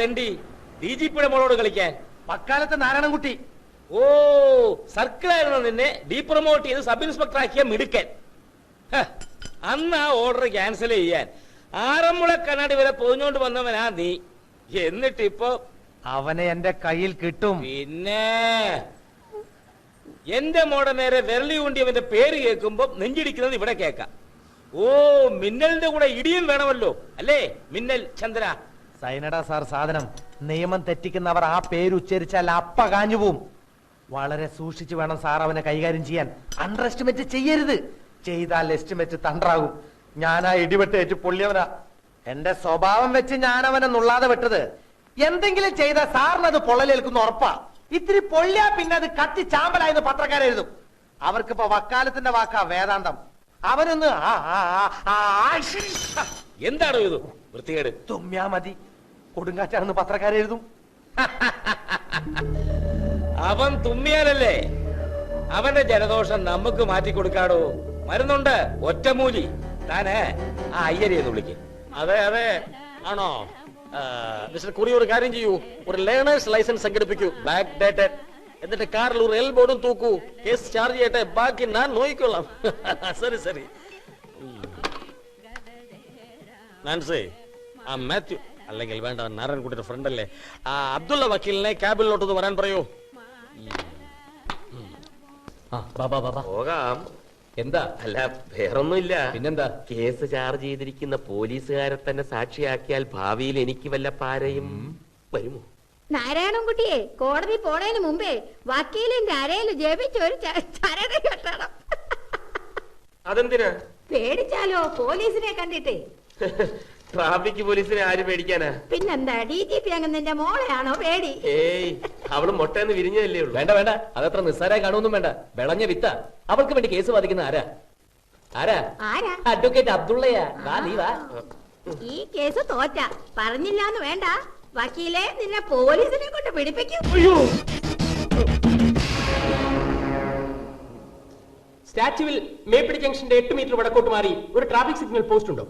തെണ്ടി. D G പിയുടെ മോളോട് കളിക്കാൻ. പക്കാലത്തെ നാരായണൻകുട്ടി. ഓ സർക്കിളായിരുന്നു നിന്നെ. ഡീപ്രൊമോട്ട് ചെയ്ത് സബ് ഇൻസ്പെക്ടർ ആക്കിയ മിടുക്കൻ അന്ന് ആ ഓർഡർ ക്യാൻസൽ ചെയ്യാൻ. ആറന്മുള കണ്ണാടി വരെ പൊതിഞ്ഞോണ്ട് വന്നവനാ നീ. എന്നിട്ട് ഇപ്പൊ അവനെ എന്റെ കയ്യിൽ കിട്ടും. പിന്നെ? എന്റെ മോടെ നേരെ വിരളി കൊണ്ടിയവന്റെ പേര് കേൾക്കുമ്പോ നെഞ്ചിടിക്കുന്നത് ഇവിടെ കേക്കാം ഓ മിന്നലിന്റെ കൂടെ ഇടിയും വേണമല്ലോ. അല്ലേ മിന്നൽ ചന്ദ്ര? സൈനഡ സാർ സാധനം നിയമം തെറ്റിക്കുന്നവർ ആ പേരുച്ചരിച്ചാൽ അപ്പ കാഞ്ഞു പോവും വളരെ സൂക്ഷിച്ചു വേണം സാർ അവനെ കൈകാര്യം ചെയ്യാൻ അണ്ടർ എസ്റ്റിമേറ്റ് ചെയ്യരുത് ചെയ്താൽ എസ്റ്റിമേറ്റ് തണ്ടറാകും ഞാനാ ഇടിവെട്ട് ഏറ്റ് പൊള്ളിയവനാ എന്റെ സ്വഭാവം വെച്ച് ഞാൻ അവനെ നുള്ളാതെ വിട്ടത് എന്തെങ്കിലും ചെയ്ത സാറിന് അത് പൊള്ളലേൽക്കുന്ന ഉറപ്പാ ഇത്തിരി പൊള്ളിയാ പിന്നെ അത് കത്തി ചാമ്പലായെന്ന് പത്രക്കാരെഴുതും അവർക്കിപ്പോ വക്കാലത്തിന്റെ വാക്കാ വേദാന്തം അവനൊന്ന് ആ, ആ, ആ, ആ, ആ. എന്താണോ ഇത് തുമ്മ്യാ മതി കൊടുങ്കാറ്റാണെന്ന് പത്രക്കാരെഴുതും അവൻ തുമ്മിയാലല്ലേ? അവന്റെ ജലദോഷം നമുക്ക് മാറ്റി കൊടുക്കാടോ? മരുന്നുണ്ട് ഒറ്റമൂലി. താന് ആ അയ്യരെയെന്ന് വിളിക്കും. അതെ അതെ. ആണോ? മിസ്റ്റർ കുറി ഒരു കാര്യം ചെയ്യൂ. ഒരു ലേണേഴ്സ് ലൈസൻസ് സംഘടിപ്പിക്കൂ. ബ്ലാക്ക് ഡേറ്റഡ് എന്നിട്ട് കാറിൽ ഒരു എൽ ബോർഡും തൂക്കൂ. കേസ് ചാർജ് ചെയ്യട്ടെ. ബാക്കി ഞാൻ നോക്കിക്കൊള്ളാം. സരി സരി നാൻസേ ആ മാത്യു. അല്ലെങ്കിൽ വേണ്ട നാരായണൻകുട്ടിയുടെ ഫ്രണ്ട് അല്ലേ? ആ അബ്ദുള്ള വക്കീലിനെ ക്യാബിലോട്ടൊന്ന് വരാൻ പറയൂ. ആ, ബാ, ബാ, ബാ, ബാ. പോകാം. എന്താ? അല്ല വേറൊന്നുമില്ല. പിന്നെന്താ? കേസ് ചാർജ് ചെയ്തിരിക്കുന്ന പോലീസുകാരെ തന്നെ സാക്ഷിയാക്കിയാൽ ഭാവിയിൽ എനിക്ക് വല്ല പാരയും വരുമോ? നാരായണൻകുട്ടിയെ കോടതി പോണതിന് മുമ്പേ വക്കീലിന്റെ അരയിൽ ജപിച്ച് ഒരു ച- ചരട് കെട്ടണം. അതെന്തിനാ? പേടിച്ചാലോ പോലീസിനെ കണ്ടിട്ടേ? ട്രാഫിക് പോലീസിനെ ആര് പേടിക്കാനാ? പിന്നെന്താ ഡി ജി പി അങ്ങ് നിന്റെ മോളെയാണോ പേടി? ഏയ് അവൾ മൊട്ടന്ന് വിരിഞ്ഞതല്ലേ ഉള്ളൂ. വേണ്ട വേണ്ട. അതത്ര നിസ്സാരായി കാണുമൊന്നും വേണ്ട. വിളഞ്ഞ വിത്ത. അവൾക്ക് വേണ്ടി കേസ് വാദിക്കുന്ന ആരാ? ആരാ? ആരാ? അഡ്വക്കേറ്റ് അബ്ദുള്ളയാ. വാ നീ വാ. ഈ കേസ് തോറ്റ. പറഞ്ഞില്ലാന്ന് വേണ്ട. വക്കീലെ നിന്നെ പോലീസിനെ കൊണ്ട് പിടിപ്പിക്കും. സ്റ്റാച്യുവിൽ മേപ്പിടി ജംഗ്ഷന്റെ എട്ട് മീറ്റർ വടക്കോട്ട് മാറി ഒരു ട്രാഫിക് സിഗ്നൽ പോസ്റ്റ് ഉണ്ടോ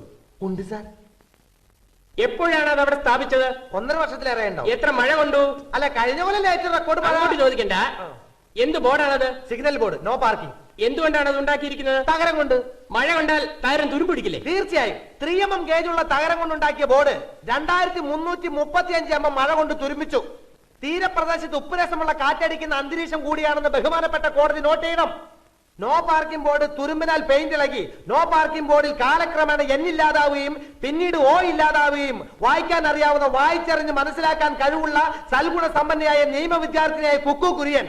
ഉണ്ട് സാർ. എപ്പോഴാണ് അത് അവിടെ സ്ഥാപിച്ചത്? ഒന്നര വർഷത്തിലേറെ ഉണ്ടോ എത്ര മഴ കൊണ്ടു? അല്ല കഴിഞ്ഞ പോലെ ഏറ്റവും റെക്കോർഡ് അങ്ങോട്ട് ചോദിക്കണ്ട. എന്ത് ബോർഡാണത്? സിഗ്നൽ ബോർഡ് നോ പാർക്കിംഗ് എന്തുകൊണ്ടാണ് അത് ഉണ്ടാക്കിയിരിക്കുന്നത്? തകരം കൊണ്ട്. മഴ കൊണ്ടാൽ തകരം തുരുപിടിക്കില്ലേ തീർച്ചയായും. ത്രീ എം എം ഉള്ള തകരം കൊണ്ടുണ്ടാക്കിയ ബോർഡ് രണ്ടായിരത്തി മുന്നൂറ്റി മുപ്പത്തി അഞ്ച് എം എം മഴ കൊണ്ട് തുരുമ്പിച്ചു. തീരപ്രദേശത്ത് ഉപ്പുരസമുള്ള കാറ്റടിക്കുന്ന അന്തരീക്ഷം കൂടിയാണെന്ന് ബഹുമാനപ്പെട്ട കോടതി നോട്ട് ചെയ്യണം. നോ പാർക്കിംഗ് ബോർഡ് തുരുമ്പിനാൽ പെയിന്റ് ഇളകി. നോ പാർക്കിംഗ് ബോർഡിൽ കാലക്രമേണ എൻ ഇല്ലാതാവുകയും പിന്നീട് ഓ ഇല്ലാതാവുകയും വായിക്കാൻ അറിയാവുന്ന വായിച്ചറിഞ്ഞ് മനസ്സിലാക്കാൻ കഴിവുള്ള സൽഗുണ സമ്പന്നയായ നിയമ വിദ്യാർത്ഥിനിയായ കുക്കു കുര്യൻ.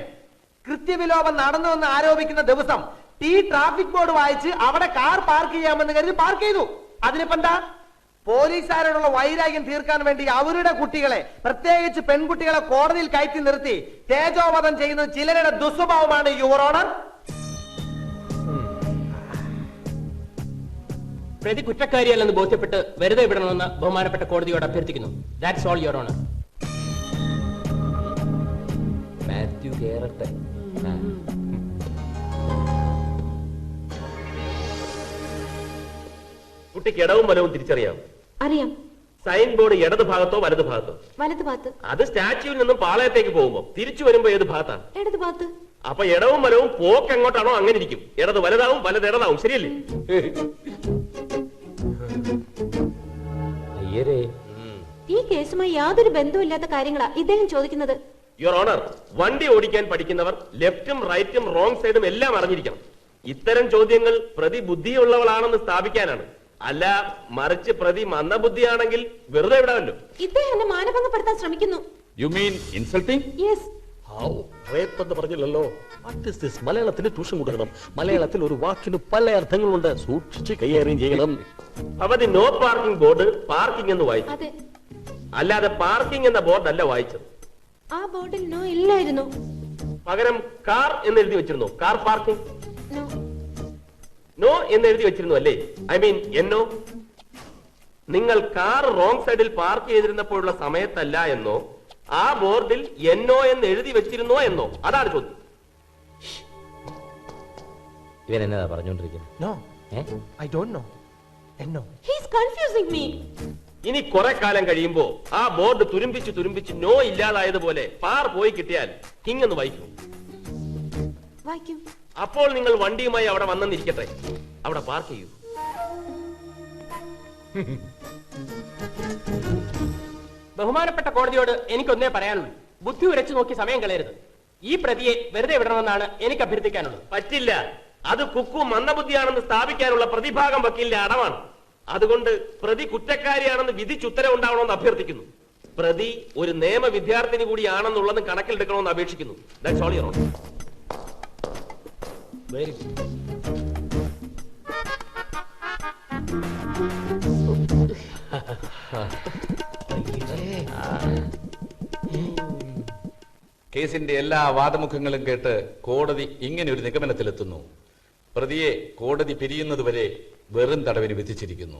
കൃത്യവിലോപം നടന്നുവെന്ന് ആരോപിക്കുന്ന ദിവസം ഈ ട്രാഫിക് ബോർഡ് വായിച്ച് അവിടെ കാർ പാർക്ക് ചെയ്യാമെന്ന് കരുതി പാർക്ക് ചെയ്തു. അതിനിപ്പോ എന്താ? പോലീസുകാരോടുള്ള വൈരാഗ്യം തീർക്കാൻ വേണ്ടി അവരുടെ കുട്ടികളെ പ്രത്യേകിച്ച് പെൺകുട്ടികളെ കോടതിയിൽ കയറ്റി നിർത്തി. തേജോവധം ചെയ്യുന്ന ചിലരുടെ ദുസ്വഭാവമാണ് യുവർ ഓണർ പ്രതി കുറ്റക്കാരിയല്ലെന്ന് ബോധ്യപ്പെട്ട് വെറുതെ വിടണമെന്ന് ബഹുമാനപ്പെട്ട കോടതിയോട് അഭ്യർത്ഥിക്കുന്നു. That's all your honour Mathew കേറട്ടെ. കുട്ടിക്ക് ഇടവും വലവും തിരിച്ചറിയാം. അറിയാം. സൈൻ ബോർഡ് ഇടത് ഭാഗത്തോ വലത് ഭാഗത്തോ? വലത് ഭാഗത്ത്. അത് സ്റ്റാച്യുവിൽ നിന്നും പാളയത്തേക്ക് പോകുമ്പോ തിരിച്ചു വരുമ്പോ ഏത് ഭാഗത്താണ് ഇടത് ഭാഗത്ത്. അപ്പൊ ഇടവും വലവും പോക്ക് എങ്ങോട്ടാണോ അങ്ങനെ ഇരിക്കും. ഇടത് വലതാവും വലത് ഇടതാവും. ശരിയല്ലേ? അയ്യരേ ഈ കേസുമായി യാതൊരു ബന്ധവുമില്ലാത്ത കാര്യങ്ങളാ ഇദ്ദേഹം ചോദിക്കുന്നത്. യുവർ ഓണർ വണ്ടി ഓടിക്കാൻ പഠിക്കുന്നവർ ലെഫ്റ്റും റൈറ്റും റോങ് സൈഡും എല്ലാം അറിഞ്ഞിരിക്കണം. ഇത്തരം ചോദ്യങ്ങൾ പ്രതി ബുദ്ധിയുള്ളവളാണെന്ന് സ്ഥാപിക്കാനാണ്. അല്ല മറിച്ച് പ്രതി മന്ദബുദ്ധിയാണെങ്കിൽ വെറുതെ വിടാമല്ലോ. ഇദ്ദേഹം എന്നെ മാനഭംഗപ്പെടുത്താൻ ശ്രമിക്കുന്നു. You mean insulting yes rape എന്ന് പറഞ്ഞില്ലല്ലോ. വാട്ട് ഇസ് ദിസ് മലയാളത്തിന് ട്യൂഷൻ കൊടുക്കണം. മലയാളത്തിൽ ഒരു വാക്കിന് പല അർത്ഥങ്ങളുണ്ട്. സൂക്ഷിച്ച് കൈകാര്യം ചെയ്യണം. അവധി നോ പാർക്കിംഗ് ബോർഡ് പാർക്കിംഗ് എന്ന് വായിച്ചു. അല്ലാതെ പാർക്കിംഗ് എന്ന ബോർഡ് അല്ല വായിച്ചത്. ആ ബോർഡിൽ നോ ഇല്ലായിരുന്നു. പകരം കാർ എന്ന് എഴുതി വെച്ചിരുന്നു? കാർ പാർക്കിംഗ് നോ എന്ന് എഴുതി വെച്ചിരുന്നു അല്ലേ? ഐ മീൻ എന്നോ? നിങ്ങൾ കാർ റോങ് സൈഡിൽ പാർക്ക് ചെയ്തിരുന്നപ്പോഴുള്ള സമയത്തല്ല എന്നോ? ആ ബോർഡിൽ എന്നോ എന്ന് എഴുതി വെച്ചിരുന്നോ എന്നോ? അതാണ് ചോദ്യം. ഇവൻ എന്നതാ പറഞ്ഞോണ്ടിരിക്കുന്നത് no uh I don't know എന്നോ ഹീസ് കൺഫ്യൂസിംഗ് മീ ഇനി കുറെ കാലം കഴിയുമ്പോ ആ ബോർഡ് തുരുമ്പിച്ച് തുരുമ്പിച്ച് നോ ഇല്ലാതായതുപോലെ പാർ പോയി കിട്ടിയാൽ ഇങ്ങൊന്ന് വായിക്കൂ. വായിക്കും. അപ്പോൾ നിങ്ങൾ വണ്ടിയുമായി അവിടെ വന്നെന്നിരിക്കട്ടെ. അവിടെ പാർക്ക് ചെയ്യൂ. ബഹുമാനപ്പെട്ട കോടതിയോട് എനിക്കൊന്നേ പറയാനുള്ളൂ. ബുദ്ധി ഉരച്ചു നോക്കി സമയം കളയരുത്. ഈ പ്രതിയെ വെറുതെ വിടണമെന്നാണ് എനിക്ക് അഭ്യർത്ഥിക്കാനുള്ളത്. പറ്റില്ല. അത് കുക്കു മന്ദബുദ്ധിയാണെന്ന് സ്ഥാപിക്കാനുള്ള പ്രതിഭാഗം വക്കീലിന്റെ അടവാണ്. അതുകൊണ്ട് പ്രതി കുറ്റക്കാരിയാണെന്ന് വിധിച്ചുത്തരവുണ്ടാവണമെന്ന് അഭ്യർത്ഥിക്കുന്നു. പ്രതി ഒരു നിയമ വിദ്യാർത്ഥിനി കൂടിയാണെന്നുള്ളത് കണക്കിലെടുക്കണമെന്ന് അപേക്ഷിക്കുന്നു. That's all. വെരി ഗുഡ് കേസിന്റെ എല്ലാ വാദമുഖങ്ങളും കേട്ട് കോടതി ഇങ്ങനെ ഒരു നിഗമനത്തിലെത്തുന്നു. പ്രതിയെ കോടതി പിരിയുന്നതുവരെ വെറും തടവിന് വിധിച്ചിരിക്കുന്നു.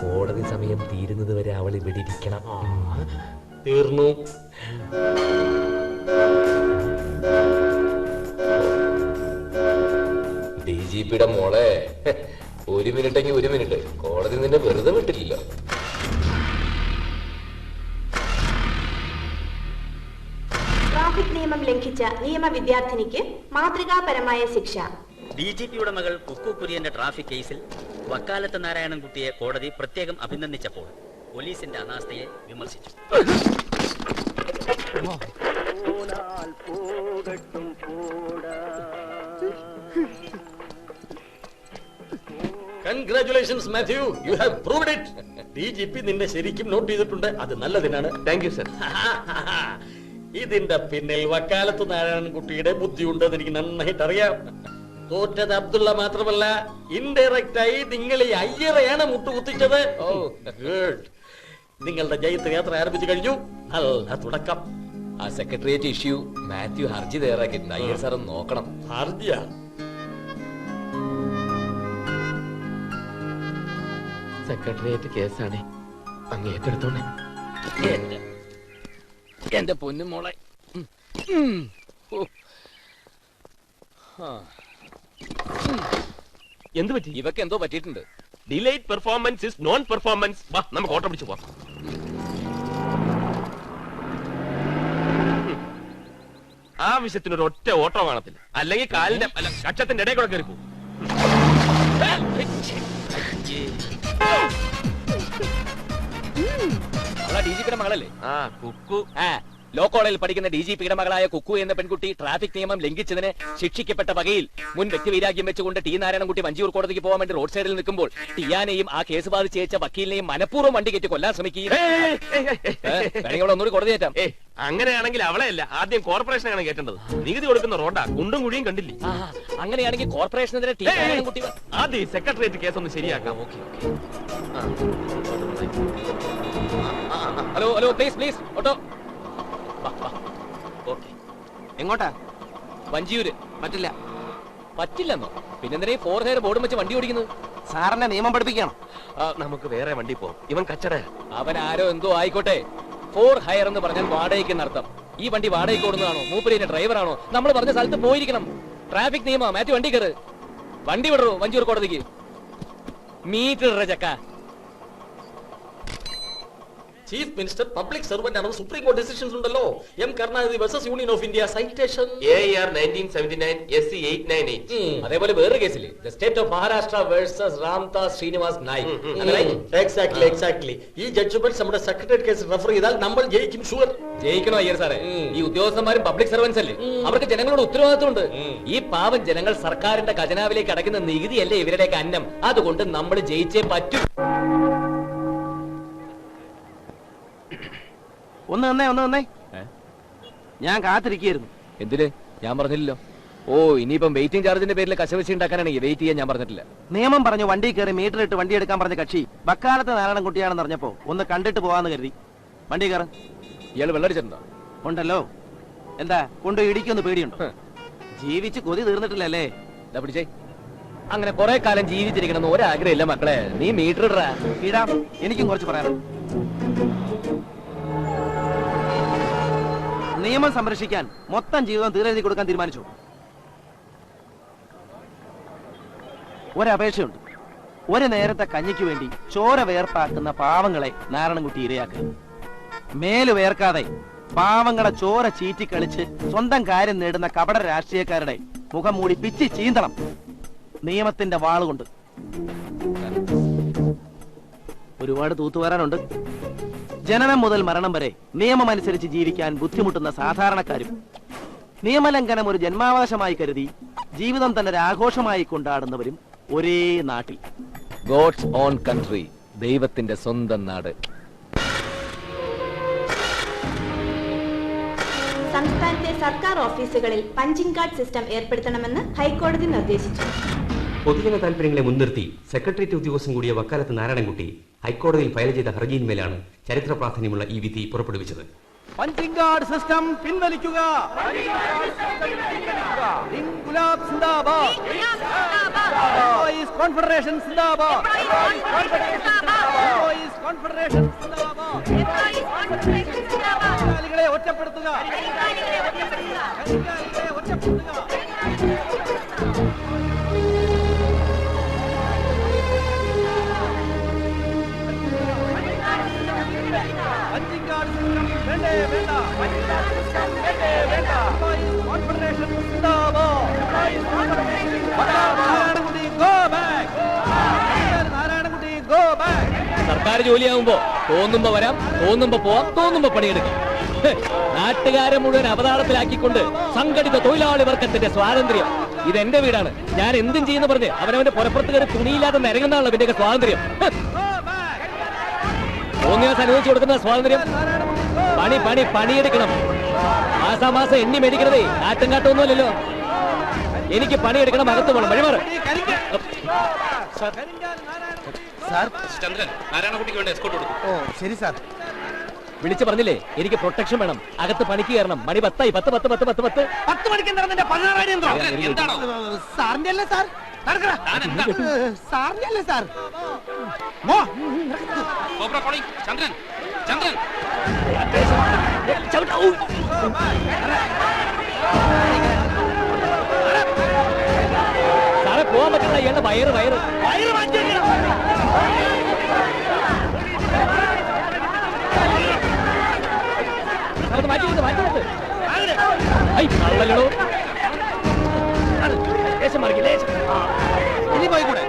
കോടതി സമയം തീരുന്നതുവരെ അവൾ ഇവിടെ ഇരിക്കണം. തീർന്നു. ജി പിയുടെ മോളെ. ഒരു മിനിറ്റെങ്കിൽ ഒരു മിനിറ്റ്. കോടതി നിന്നെ വെറുതെ വിട്ടില്ലല്ലോ. ട്രാഫിക് നിയമം ലംഘിച്ച നിയമ വിദ്യാർത്ഥിനിക്ക് മാതൃകാപരമായ ശിക്ഷ. ഡി ജി പിയുടെ മകൾ കുക്കു കുര്യന്റെ ട്രാഫിക് കേസിൽ വക്കാലത്ത് നാരായണൻകുട്ടിയെ കോടതി പ്രത്യേകം അഭിനന്ദിച്ചപ്പോൾ പോലീസിന്റെ അനാസ്ഥയെ വിമർശിച്ചു. Congratulations Mathew you have proved it D G P നിന്നെ ശരിക്കും നോട്ട് ചെയ്തിട്ടുണ്ട്. അത് നല്ലതിനാണ്. താങ്ക് യു സർ ഇതിന്റെ പിന്നിൽ വക്കാലത്ത് നാരായണൻ നാരായണൻകുട്ടിയുടെ ബുദ്ധിയുണ്ടെന്ന് എനിക്ക് നന്നായിട്ട് അറിയാം. തോറ്റത് അബ്ദുള്ള മാത്രമല്ല ഇൻഡയറക്റ്റ് ആയി നിങ്ങൾ ഈ അയ്യറയാണ് മുട്ടുകുത്തിച്ചത്. ഓ ഗുഡ് നിങ്ങളുടെ ജയത്ത് യാത്ര ആരംഭിച്ചു കഴിഞ്ഞു. നല്ല തുടക്കം. ആ സെക്രട്ടേറിയറ്റ് ഇഷ്യൂ മാത്യു ഹർജി തയ്യാറാക്കിയിട്ടുണ്ട്. അയ്യർ സാർ നോക്കണം. ഹർജിയാ? സെക്രട്ടേറിയറ്റ് കേസാണ്. അങ്ങ് ഏറ്റെടുത്തോണേ എന്റെ പൊന്നു മോളെ. എന്ത് പറ്റി? ഇവക്ക് എന്തോ പറ്റിയിട്ടുണ്ട്. Delayed performance is non performance വാ നമുക്ക് ഓട്ടം പിടിച്ചു പോവാം. ആവശ്യത്തിനൊരു ഒറ്റ ഓട്ടോ കാണത്തില്ല അല്ലെങ്കിൽ കാലിന്റെ അല്ല കക്ഷത്തിന്റെ ഇടയിൽ കൂടെ കയറി പോകും അവളാ ഡി ജി പിയുടെ മകളല്ലേ? ആ കുക്കു. ആ. ലോ കോളേജിൽ പഠിക്കുന്ന ഡി ജി പിയുടെ മകളായ കുക്കു എന്ന പെൺകുട്ടി ട്രാഫിക് നിയമം ലംഘിച്ചതിന് ശിക്ഷിക്കപ്പെട്ട വകയിൽ മുൻ വ്യക്തിവൈരാഗ്യം വെച്ചുകൊണ്ട് ടി നാരായണൻകുട്ടി വഞ്ചിയൂർ കോടതിക്ക് പോകാൻ വേണ്ടി റോഡ് സൈഡിൽ നിൽക്കുമ്പോൾ ടിയാനെയും ആ കേസ് ബാധിച്ച് ചേച്ച വക്കീലിനെയും മനഃപൂർവം വണ്ടി കയറ്റി കൊല്ലാൻ ശ്രമിക്കുകയും വേണമെങ്കിൽ ഒന്നുകൂടി കോടതി കയറ്റാം. അങ്ങനെയാണെങ്കിൽ അവളെയല്ല ആദ്യം കോർപ്പറേഷനാണ് കേട്ടേണ്ടത് നികുതി കൊടുക്കുന്ന റോഡാ കുണ്ടും കുഴിയും കണ്ടില്ലേ? അങ്ങനെയാണെങ്കിൽ കോർപ്പറേഷനെതിരെ ആദ്യം ഈ സെക്രട്ടേറിയറ്റ് കേസ് ഒന്ന് ശരിയാക്കാം hello hello please please auto. Okay എങ്ങോട്ടാ? വഞ്ചിയൂര്. പറ്റില്ല. പറ്റില്ലെന്നോ? പിന്നെന്തിനാ ഫോർ ഹെയർ ബോർഡും വെച്ച് വണ്ടി ഓടിക്കുന്നത്? സാറിനെ നിയമം പഠിപ്പിക്കണം. നമുക്ക് വേറെ വണ്ടി പോകും ഇവൻ കച്ചട അവൻ ആരോ എന്തോ ആയിക്കോട്ടെ. ഫോർ ഹയർ എന്ന് പറഞ്ഞാൽ വാടകയ്ക്ക് നടത്തം ഈ വണ്ടി വാടകയ്ക്ക് ഓടുന്നതാണോ? മൂപ്പരിന്റെ ഡ്രൈവറാണോ? നമ്മൾ പറഞ്ഞ സ്ഥലത്ത് പോയിരിക്കണം. ട്രാഫിക് നിയമം മാറ്റി വണ്ടി കയറ്. വണ്ടി വിടറോ? വഞ്ചിയൂർ കോടതിക്ക്. മീറ്റർ ഇടറ ചക്ക. ചീഫ് മിനിസ്റ്റർ പബ്ലിക് സർവന്റ് ആണ് സുപ്രീം കോടതി ഡിസിഷൻസ് ഉണ്ടല്ലോ. M Karunanidhi versus union of India citation A R nineteen seventy nine S C eight nine eight അതേപോലെ വേറൊരു കേസിൽ the state of Maharashtra versus Ramdas Srinivas Naik exactly exactly ഈ judgement നമ്മുടെ secretariat case refer ചെയ്താൽ നമ്മൾ ജയിക്കും sure ജയിക്കണോ Iyer സാറേ. ഈ ഉദ്യോഗസ്ഥന്മാരും പബ്ലിക് സർവൻസ് അല്ലേ? അവർക്ക് ജനങ്ങളോട് ഉത്തരവാദിത്വമുണ്ട്. ഈ പാവം ജനങ്ങൾ സർക്കാരിന്റെ ഖജനാവിലേക്ക് അടയ്ക്കുന്ന നികുതിയല്ലേ ഇവരുടെയൊക്കെ അന്നം. അതുകൊണ്ട് നമ്മൾ ജയിച്ചേ പറ്റൂ. ഒന്ന് തന്നേ ഒന്ന് തന്നേ ഞാൻ കാത്തിരിക്കുന്നു എന്തിന്? ഞാൻ പറഞ്ഞില്ലല്ലോ. ഓ ഇനിയിപ്പം വെയിറ്റിംഗ് ചാർജിന്റെ പേരിൽ കശവശി ഉണ്ടാക്കാനാണെങ്കിൽ വെയിറ്റ് ചെയ്യാൻ ഞാൻ പറഞ്ഞിട്ടില്ല. നിയമം പറഞ്ഞു വണ്ടി കയറി മീറ്റർ ഇട്ട് വണ്ടി എടുക്കാൻ പറഞ്ഞ കക്ഷി വക്കാലത്ത് നാരായണൻകുട്ടിയാണെന്ന് അറിഞ്ഞപ്പോ ഒന്ന് കണ്ടിട്ട് പോവാന്ന് കരുതി. വണ്ടി കയറ്. ഇയാൾ വെള്ളടിച്ചിട്ടുണ്ടോ? ഉണ്ടല്ലോ. എന്താ കൊണ്ട് ഇടിക്കൊന്ന് പേടിയുണ്ടോ? ജീവിച്ച് കൊതി തീർന്നിട്ടില്ലല്ലേ എന്താ പിടിച്ചേ. അങ്ങനെ കുറെ കാലം ജീവിച്ചിരിക്കണമെന്ന് ഒരാഗ്രഹമില്ല മക്കളെ. നീ മീറ്റർ ഇടാ ഇടാം. എനിക്കും കുറച്ച് പറയാനുണ്ട്. നിയമം സംരക്ഷിക്കാൻ മൊത്തം ജീവിതം തീരെഴുതി കൊടുക്കാൻ തീരുമാനിച്ചു. ഒരപേക്ഷയുണ്ട്. ഒരു നേരത്തെ കഞ്ഞിക്ക് വേണ്ടി ചോര വേർപ്പാക്കുന്ന പാവങ്ങളെ നാരായണൻകുട്ടി ഇരയാക്കുക. മേൽ വേർക്കാതെ പാവങ്ങളെ ചോര ചീറ്റിക്കളിച്ച് സ്വന്തം കാര്യം നേടുന്ന കപട രാഷ്ട്രീയക്കാരുടെ മുഖം മൂടി പിച്ചി ചീന്തണം. നിയമത്തിന്റെ വാളുകൊണ്ട്. ഒരുപാട് തൂത്തുവരാനുണ്ട്. ജനനം മുതൽ മരണം വരെ നിയമം അനുസരിച്ച് ജീവിക്കാൻ ബുദ്ധിമുട്ടുന്ന സാധാരണക്കാരും നിയമലംഘനം ഒരു ജന്മാവകാശമായി കരുതി ജീവിതം തന്നെ ഒരു ആഘോഷമായി കൊണ്ടാടുന്നവരും ഒരേ നാട്ടിൽ. ഗോഡ്സ് ഓൺ കൺട്രി ദൈവത്തിന്റെ സ്വന്തം നാട്. സംസ്ഥാനത്തെ സർക്കാർ ഓഫീസുകളിൽ പഞ്ചിങ് കാർഡ് സിസ്റ്റം ഏർപ്പെടുത്തണമെന്ന് ഹൈക്കോടതി നിർദ്ദേശിച്ചു. പൊതുജന താല്പര്യങ്ങളെ മുൻനിർത്തി സെക്രട്ടേറിയറ്റ് ഉദ്യോഗസ്ഥൻ കൂടിയ വക്കാലത്ത് നാരായണൻകുട്ടി ഹൈക്കോടതിയിൽ ഫയൽ ചെയ്ത ഹർജിയിന്മേലാണ് ചരിത്ര പ്രാധാന്യമുള്ള ഈ വിധി പുറപ്പെടുവിച്ചത്. പഞ്ചിംഗ് കാർഡ് സിസ്റ്റം പിൻവലിക്കുക. സിന്ദാബാദ്. കോൺഫെഡറേഷൻ സിന്ദാബാദ്. കോൺഫെഡറേഷൻ സിന്ദാബാദ്. ഒറ്റപ്പെടുത്തുക. സർക്കാർ ജോലിയാകുമ്പോ തോന്നുമ്പോ വരാം തോന്നുമ്പോ പോവാം തോന്നുമ്പോ പണിയെടുക്കാം. നാട്ടുകാരെ മുഴുവൻ അവതാളത്തിലാക്കിക്കൊണ്ട് സംഘടിത തൊഴിലാളി വർഗത്തിന്റെ സ്വാതന്ത്ര്യം. ഇത് എന്റെ വീടാണ്. ഞാൻ എന്തും ചെയ്യുന്ന പറഞ്ഞ് അവനവന്റെ പുറപ്പുറത്ത് കയറി തുണിയില്ലാതെ നിരങ്ങുന്നതാണ് ഇതിന്റെയൊക്കെ സ്വാതന്ത്ര്യം. തോന്നിയാസ് അനുവദിച്ചു കൊടുക്കുന്ന സ്വാതന്ത്ര്യം. പണി പണി പണിയെടുക്കണം. മാസാമാസം എണ്ണി മേടിക്കണതേ ആട്ടും കാട്ടൊന്നുമല്ലല്ലോ എനിക്ക് പണിയെടുക്കണം അകത്ത് പോകണം വഴിമാറ്. സാർ ചന്ദ്രൻ നാരായണകുട്ടിക്ക് വേണ്ടി എസ്കോട്ട് കൊടുക്കും. ഓ ശരി സാർ. വിളിച്ചു പറഞ്ഞില്ലേ എനിക്ക് പ്രൊട്ടക്ഷൻ വേണം. അകത്ത് പണിക്ക് കയറണം. മണി പത്തായി. പത്ത് പത്ത് പത്ത് പത്ത് പത്ത്. പത്ത് മണിക്ക് സാറിന്റെ അല്ലേ സാർ? നടക്കടാ. സാറിന്റെ അല്ലേ സാർ? ചന്ദ്രൻ ചന്ദ്രൻ. പോവാൻ പറ്റില്ല ഇയാളുടെ വയറ് വയറ്. മാറ്റി വെക്ക്, മാറ്റി വെക്ക്. ഐ, കള്ളലടോ. ലേശം മാറിക്ക്, ലേശം. ഇനി പോയിക്കൂടെ?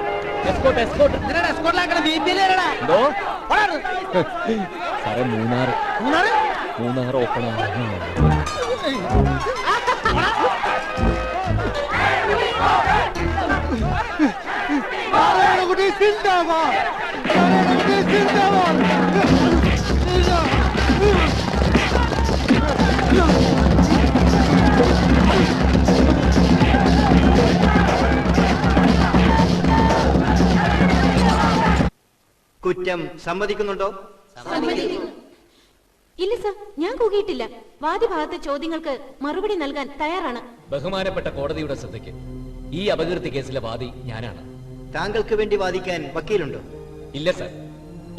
എസ്കോട്ട് എസ്കോട്ട് ഇതിനാണ് എസ്കോട്ടിലാക്കണ ബി പി എന്തോ? സാറേ മൂന്നാർ മൂന്നാറ്? മൂന്നാർ ഓപ്പൺ നാരായണകുട്ടി സിന്ദാബാദ് നാരായണകുട്ടി സിന്ദാബാദ് കുറ്റം സമ്മതിക്കുന്നുണ്ടോ? ഇല്ല സർ. ഞാൻ കൂകിയിട്ടില്ല. വാദിഭാഗത്തെ ചോദ്യങ്ങൾക്ക് മറുപടി നൽകാൻ തയ്യാറാണ്. ബഹുമാനപ്പെട്ട കോടതിയുടെ ശ്രദ്ധയ്ക്ക് ഈ അപകീർത്തി കേസിലെ വാദി ഞാനാണ്. താങ്കൾക്ക് വേണ്ടി വാദിക്കാൻ വക്കീലുണ്ടോ? ഇല്ല സർ.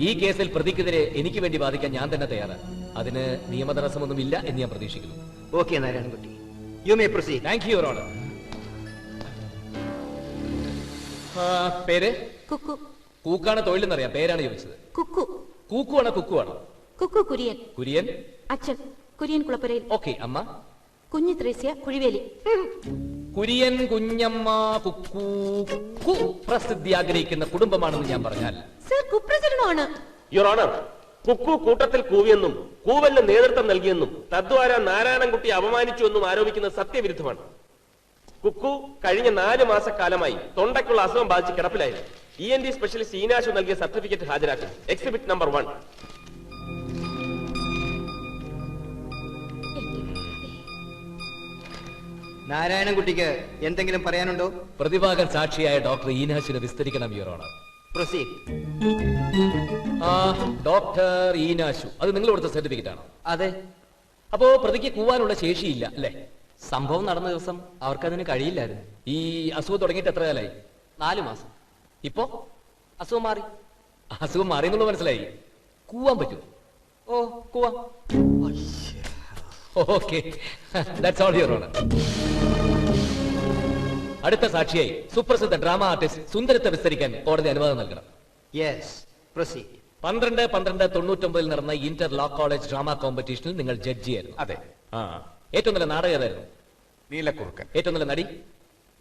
ഈ കേസിൽ പ്രതിക്കെതിരെ എനിക്ക് വേണ്ടി വാദിക്കാൻ ഞാൻ തന്നെ തയ്യാറാണ്. അതിന് നിയമതടസ്സമൊന്നും ഇല്ല എന്ന് ഞാൻ പ്രതീക്ഷിക്കുന്നു. Okay Narayanankutty. You may proceed thank you honour പേര്? കുക്കു. കൂക്കാണ് തൊഴിലെന്നറിയാം. പേരാണ് ചോദിച്ചത്. കുക്കു. കൂക്കുവാണോ കുക്കുവാണോ? കുക്കു കുര്യൻ. കുര്യൻ? അച്ഛൻ. കുര്യൻ കുളപ്പുരയിൽ. ഓക്കെ അമ്മ. കുഞ്ഞു ത്രേസ്യ കുഴിവേലി. കുര്യൻ കുഞ്ഞമ്മ കുക്കു പ്രസിദ്ധി ആഗ്രഹിക്കുന്ന കുടുംബമാണെന്ന് ഞാൻ പറഞ്ഞാൽ. സർ കുപ്രചരണമാണ്. യുവർ ഓണർ കുക്കു കൂട്ടത്തിൽ കൂവിയെന്നും കൂവലിന് നേതൃത്വം നൽകിയെന്നും തദ്വാര നാരായണൻകുട്ടി അപമാനിച്ചു എന്നും ആരോപിക്കുന്നത് സത്യവിരുദ്ധമാണ്. കുക്കു കഴിഞ്ഞ നാല് മാസക്കാലമായി തൊണ്ടയ്ക്കുള്ള അസുഖം ബാധിച്ച് കിടപ്പിലായിരുന്നു. E N T specialist Eenashu നൽകിയ സർട്ടിഫിക്കറ്റ് ഹാജരാക്കും. എക്സിബിറ്റ് നമ്പർ വൺ നാരായണൻകുട്ടിക്ക് എന്തെങ്കിലും പറയാനുണ്ടോ? പ്രതിഭാഗൻ സാക്ഷിയായ ഡോക്ടർ ഈനാശിനെ വിസ്തരിക്കണം ആ ഡോക്ടർ ഈനാശു. അത് നിങ്ങൾ കൊടുത്ത സർട്ടിഫിക്കറ്റ് ആണോ? അതെ. അപ്പോ പ്രതിക്ക് കൂവാനുള്ള ശേഷിയില്ല അല്ലേ? സംഭവം നടന്ന ദിവസം അവർക്കതിന് കഴിയില്ലായിരുന്നു. ഈ അസുഖം തുടങ്ങിയിട്ട് എത്ര കാലായി നാലു മാസം. ഇപ്പോ അസുഖം മാറി. അസുഖം മാറി എന്നുള്ളത് മനസ്സിലായി. കൂവാൻ പറ്റുമോ? ഓ കൂവാ. Okay that's all your honour അടുത്ത സാക്ഷിയായി സുപ്രസിദ്ധ ഡ്രാമ ആർട്ടിസ്റ്റ് സുന്ദരത്തെ വിസ്തരിക്കാൻ കോടതി അനുവാദം നൽകണം. യെസ് പ്രൊസീഡ് പന്ത്രണ്ട് പന്ത്രണ്ട് തൊണ്ണൂറ്റൊമ്പതിൽ നടന്ന ഇന്റർ ലോ കോളേജ് ഡ്രാമ കോമ്പറ്റീഷനിൽ നിങ്ങൾ ജഡ്ജിയായിരുന്നു അതെ. ആ. ഏറ്റവും നല്ല നാടകം ഏതായിരുന്നു നീലക്കുറുക്കൻ. ഏറ്റവും നല്ല നടി?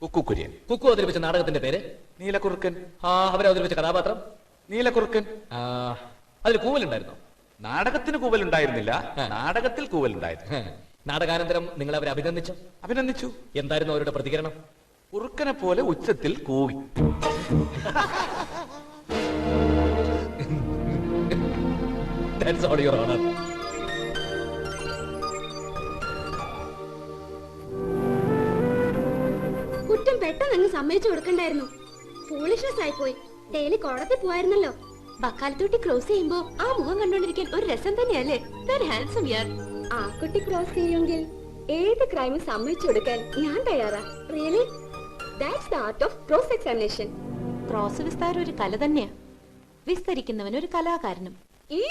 കുക്കു കുര്യൻ. കുക്കു അവതരിപ്പിച്ച നാടകത്തിന്റെ പേര്? നീലക്കുറുക്കൻ. ആ അവരവതരിപ്പിച്ച കഥാപാത്രം? നീലക്കുറുക്കൻ. അതിൽ കൂവലുണ്ടായിരുന്നു? നാടകത്തിന് കൂവലുണ്ടായിരുന്നില്ല. നാടകത്തിൽ കൂവലുണ്ടായിരുന്നു. നാടകാനന്തരം നിങ്ങൾ അവരെ അഭിനന്ദിച്ചു. അഭിനന്ദിച്ചു. എന്തായിരുന്നു അവരുടെ പ്രതികരണം? കുറുക്കനെ പോലെ ഉച്ചത്തിൽ കൂവി. That's all, Your Honor. കുറ്റം പെട്ടെന്ന് അങ്ങ് സമ്മതിച്ചു കൊടുക്കണ്ടായിരുന്നു. ആയിപ്പോയി ഡെയിലി കോടതി പോവായിരുന്നല്ലോ വക്കാലത്തോട്ടി ക്രോസ് ചെയ്യുമ്പോ ആ മുഖം കണ്ടോണ്ടിരിക്കാൻ ഒരു രസം തന്നെയല്ലേ? ഹാൻസം യാർ ആ കുട്ടി ക്രോസ് ചെയ്യുമെങ്കിൽ ഏത് ക്രൈമും സമ്മതിച്ചു കൊടുക്കാൻ ഞാൻ തയ്യാറാ? Really that's the art of cross examination cross വിസ്താരം ഒരു കല തന്നെയാ. വിസ്തരിക്കുന്നവൻ ഒരു കലാകാരനും. ഈ